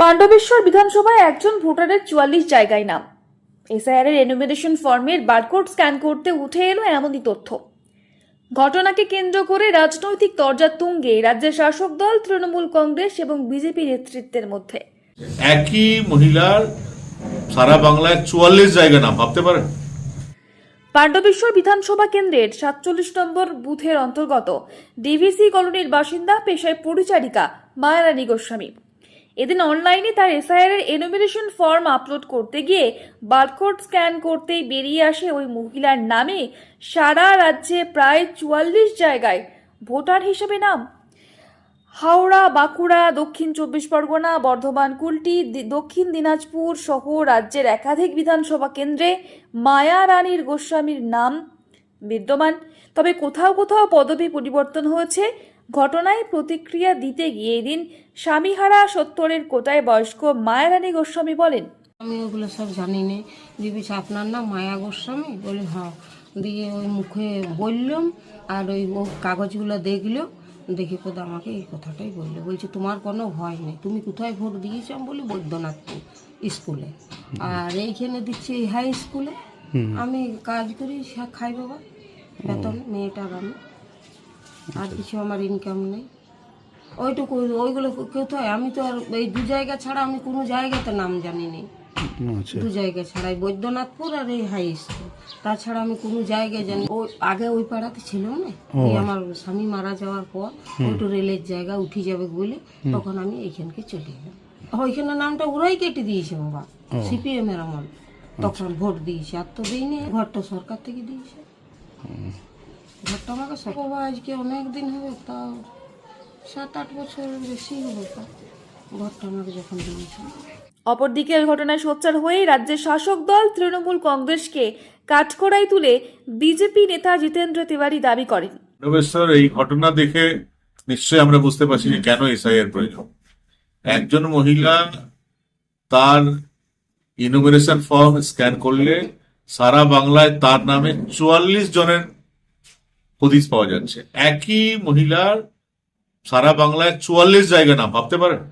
পাণ্ডবেশ্বর বিধানসভায় একজন ভোটারের চুয়াল্লিশ জায়গায় নাম। এসআইআর এর এনুমিনেশন ফর্মের বারকোড স্ক্যান করতে উঠে এলো এমনই তথ্য। ঘটনাকে কেন্দ্র করে রাজনৈতিক তরজা তুঙ্গে রাজ্যের শাসক দল তৃণমূল কংগ্রেস এবং বিজেপি নেতৃত্বের মধ্যে। একই মহিলার সারা বাংলায় চুয়াল্লিশ জায়গা নাম ভাবতে পারেন? পাণ্ডবেশ্বর বিধানসভা কেন্দ্রের সাতচল্লিশ নম্বর বুথের অন্তর্গত ডিভিসি কলোনির বাসিন্দা পেশায় পরিচারিকা মায়ারানী গোস্বামী। এদিন অনলাইনে তার এসআইআর এর ফর্ম আপলোড করতে গিয়ে বারকোড স্ক্যান করতেই বেরিয়ে আসে ওই মহিলার নামে। সারা রাজ্যে প্রায় চুয়াল্লিশ জায়গায় ভোটার হিসেবে নাম। হাওড়া, বাঁকুড়া, দক্ষিণ চব্বিশ পরগনা, বর্ধমান, কুলটি দক্ষিণ দিনাজপুর সহ রাজ্যের একাধিক বিধানসভা কেন্দ্রে মায়া রানীর গোস্বামীর নাম বিদ্যমান। তবে কোথাও কোথাও পদবি পরিবর্তন হয়েছে। ঘটনায় প্রতিক্রিয়া দিতে গিয়ে এদিন স্বামীহারা সত্তরের কোটায় বয়স্ক মায়া রানী গোস্বামী বলেন আমি ওগুলো সব জানি না বলছে আপনার নাম? মায়া গোস্বামী? বলি হ্যাঁ। দিয়ে ওই মুখে বললাম আর ওই ও কাগজগুলো দেখল। দেখে পদ আমাকে এই কথাটাই বলল। বলছে তোমার কোনো ভয় নেই। তুমি কোথায় ভোট দিয়েছ? আমি বলি বৈদ্যনাথপুর স্কুলে। আর এইখানে দিচ্ছি হাই স্কুলে। আমি কাজ করি সা- খাই বাবা। বেতন মেয়েটার আমি। আর কিছু আমার ইনকাম নেই। ওইটুকু ওইগুলো কোথায় আমি তো আর এই দু জায়গা ছাড়া আমি কোনো জায়গাতে নাম জানি না দু জায়গা ছাড়াই বৈদ্যনাথপুর আর এই হাই স্কুল তাছাড়া আমি কোনো জায়গায় জানি ওই আগে ওই পাড়াতে ছিল না? এই আমার স্বামী মারা যাওয়ার পর ওইটু রেলের জায়গা উঠে যাবে বলে তখন আমি এইখানকে চলে এলাম। ওইখানে নামটা ওরাই কেটে দিয়েছে বাবা। সিপিএম এর আমল। তখন ভোট দিয়েছে আর তো দিইনি ঘরটা সরকার থেকে দিয়েছে। ঘরটা আমাকে সব- আজকে অনেক দিন হবে তাও সাত আট বছর বেশি হবে তা ঘরটা আমাকে যখন দিয়েছে। অপরদিকে ওই ঘটনায় সোচ্চার হয়ে রাজ্যের শাসক দল তৃণমূল কংগ্রেসকে কাঠকড়াই তুলে বিজেপি নেতা জিতেন্দ্র তিওয়ারি দাবি করেন। রমেশ্বর এই ঘটনা দেখে নিশ্চয়ই আমরা বুঝতে পারছি যে কেন এসআইআর প্রয়োজন। একজন মহিলা তার ইনোমিনেশন ফর্ম স্ক্যান করলে সারা বাংলায় তার নামে চুয়াল্লিশ জনের হদিস পাওয়া যাচ্ছে। একই মহিলার সারা বাংলায় চুয়াল্লিশ জায়গা নাম, ভাবতে পারেন?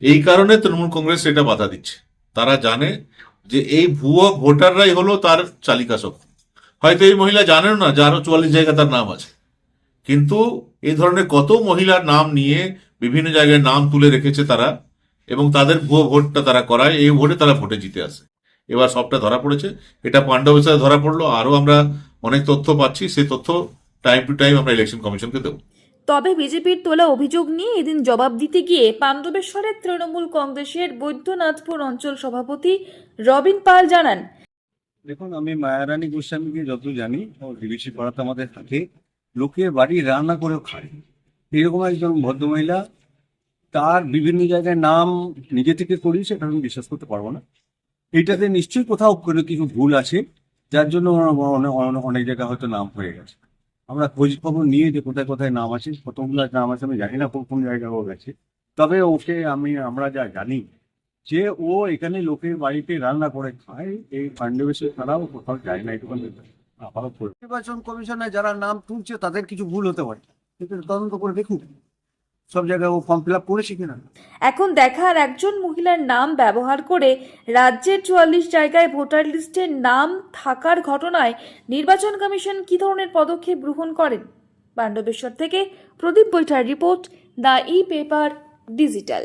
এই কারণে তৃণমূল কংগ্রেস এটা বাধা দিচ্ছে। তারা জানে যে এই ভুয়ো ভোটাররাই হলো তার চালিকা শক্তি। হয়তো এই মহিলা জানেন না যে চুয়াল্লিশ জায়গা তার নাম আছে। কিন্তু এই ধরনের কত মহিলার নাম নিয়ে বিভিন্ন জায়গায় নাম তুলে রেখেছে তারা এবং তাদের ভুয়ো ভোটটা তারা করায়, এই ভোটে তারা ভোটে জিতে আসে। এবার সবটা ধরা পড়েছে। এটা পাণ্ডবের সাথে ধরা পড়ল। আরও আমরা অনেক তথ্য পাচ্ছি সেই তথ্য টাইম টু টাইম আমরা ইলেকশন কমিশনকে দেবো। তবে বিজেপির তোলা অভিযোগ নিয়ে এদিন জবাব দিতে গিয়ে পাণ্ডবেশ্বরের তৃণমূল কংগ্রেসের বৈদ্যনাথপুর অঞ্চল সভাপতি রবিন পাল জানান দেখুন আমি মায়ারানী গোস্বামীকে যত জানি ও ডিবিসি পাড়াতে আমাদের থাকে লোকের বাড়ি রান্না করেও খায়। এরকম একজন ভদ্রমহিলা তার বিভিন্ন জায়গায় নাম নিজে থেকে করি সেটা আমি বিশ্বাস করতে পারব না। এটাতে নিশ্চয়ই কোথাও কোনো কিছু ভুল আছে। যার জন্য অনেক জায়গায় হয়তো নাম হয়ে গেছে। আমরা খোঁজ খবর নিয়ে যে কোথায় কোথায় নাম আছে কতগুলো নাম আছে আমি জানি না কোন কোন জায়গায় ও গেছে। তবে ওকে আমি, আমরা যা জানি যে ও এখানে লোকের বাড়িতে রান্না করে খায়, এই পাণ্ডবেশ্বর ছাড়াও কোথাও যায় না এটুকু নির্বাচন কমিশনে যারা নাম তুলছে তাদের কিছু ভুল হতে পারে। তদন্ত করে দেখুন সব জায়গায় ও ফর্ম ফিল আপ করেছে কিনা? এখন দেখার একজন মহিলার নাম ব্যবহার করে রাজ্যের চুয়াল্লিশ জায়গায় ভোটার লিস্টের নাম থাকার ঘটনায় নির্বাচন কমিশন কি ধরনের পদক্ষেপ গ্রহণ করেন? পাণ্ডবেশ্বর থেকে Pradip বৈঠার report, the e paper digital.